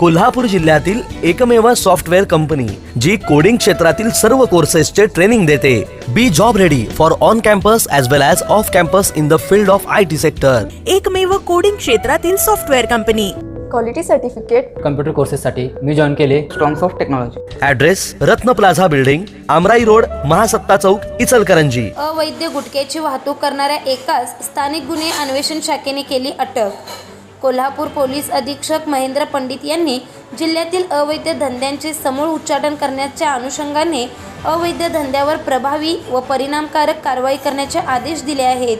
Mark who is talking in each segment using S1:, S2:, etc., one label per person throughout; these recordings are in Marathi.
S1: कोल्हापूर जिल्ह्यातील एकमेव सॉफ्टवेअर कंपनी जी कोडिंग क्षेत्रातील सर्व कोर्सेसचे ट्रेनिंग देते. Be job ready for on campus as well as off campus in the field of I T sector
S2: एकमेव कोडिंग क्षेत्रातील software company.
S3: Quality certificate
S4: computer कोर्सेससाठी मी जॉईन केले. Strongs of technology
S1: address Ratna plaza building Amrai road Mahasatta Chowk Ichalkaranji.
S5: अवैध गुटख्याची वाहतूक करणाऱ्या एकाच स्थानिक गुन्हे अन्वेषण शाखेने केली अटक. कोल्हापूर पोलीस अधीक्षक महेंद्र पंडित यांनी जिल्ह्यातील अवैध धंद्यांचे समूळ उच्चाटन करण्याच्या अनुषंगाने अवैध धंद्यावर प्रभावी व परिणामकारक कारवाई करण्याचे आदेश दिले आहेत.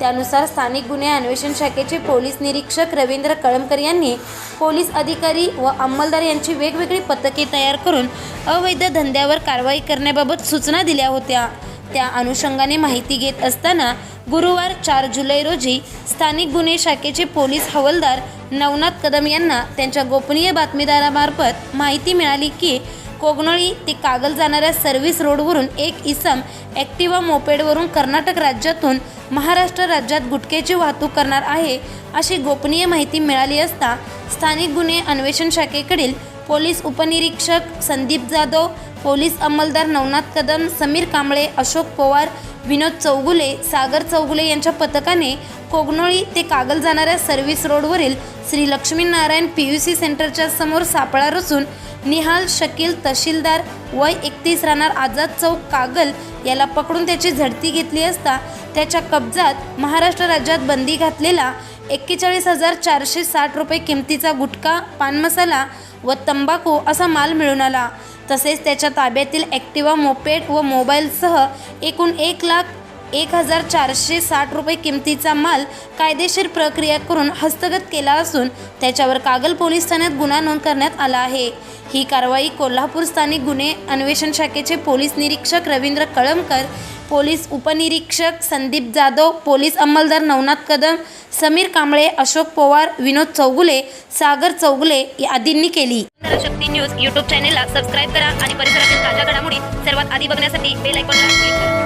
S5: त्यानुसार स्थानिक गुन्हे अन्वेषण शाखेचे पोलीस निरीक्षक रवींद्र कळमकर यांनी पोलीस अधिकारी व अंमलदार यांची वेगवेगळी पथके तयार करून अवैध धंद्यावर कारवाई करण्याबाबत सूचना दिल्या होत्या. त्या अनुषंगाने माहिती घेत असताना गुरुवार चार जुलै रोजी स्थानिक गुन्हे शाखेचे पोलीस हवालदार नवनाथ कदम यांना त्यांच्या गोपनीय बातमीदारामार्फत माहिती मिळाली की कोगनोळी ते कागल जाणाऱ्या सर्व्हिस रोडवरून एक इसम ॲक्टिवा मोपेडवरून कर्नाटक राज्यातून महाराष्ट्र राज्यात गुटख्याची वाहतूक करणार आहे अशी गोपनीय माहिती मिळाली असता स्थानिक गुन्हे अन्वेषण शाखेकडील पोलीस उपनिरीक्षक संदीप जाधव पोलीस अंमलदार नवनाथ कदम समीर कांबळे अशोक पवार विनोद चौगुले सागर चौगुले यांच्या पथकाने कोगनोळी ते कागल जाणाऱ्या सर्व्हिस रोडवरील Shri Laxminarayan P U C सेंटरच्या समोर सापळा रचून निहाल शकील तहसीलदार वय एकतीस राहणार आझाद चौक कागल याला पकडून त्याची झडती घेतली असता त्याच्या कब्जात महाराष्ट्र राज्यात बंदी घातलेला एक्केचाळीस हजार चारशे साठ रुपये किमतीचा गुटखा पान मसाला व तंबाखू असा माल मिळून आला. तसेच त्याच्या ताब्यातील ॲक्टिवा मोपेड व मोबाईलसह एकूण एक लाख एक हजार चारशे साठ रुपये किमतीचा माल कायदेशीर प्रक्रिया करून हस्तगत केला असून त्याच्यावर कागल पोलीस ठाण्यात गुन्हा नोंद करण्यात आला आहे. ही कारवाई कोल्हापूर स्थानिक गुन्हे अन्वेषण शाखेचे पोलीस निरीक्षक रवींद्र कळमकर पोलीस उपनिरीक्षक संदीप जाधव पोलीस अंमलदार नवनाथ कदम समीर कांबळे अशोक पवार विनोद चौगुले सागर चौगुले आदींनी केली. शक्ती न्यूज यूट्यूब चॅनेलला सबस्क्राईब करा आणि परिसरातील ताज्या घडामोडी सर्वात आधी बघण्यासाठी बेल आयकॉनला क्लिक करा.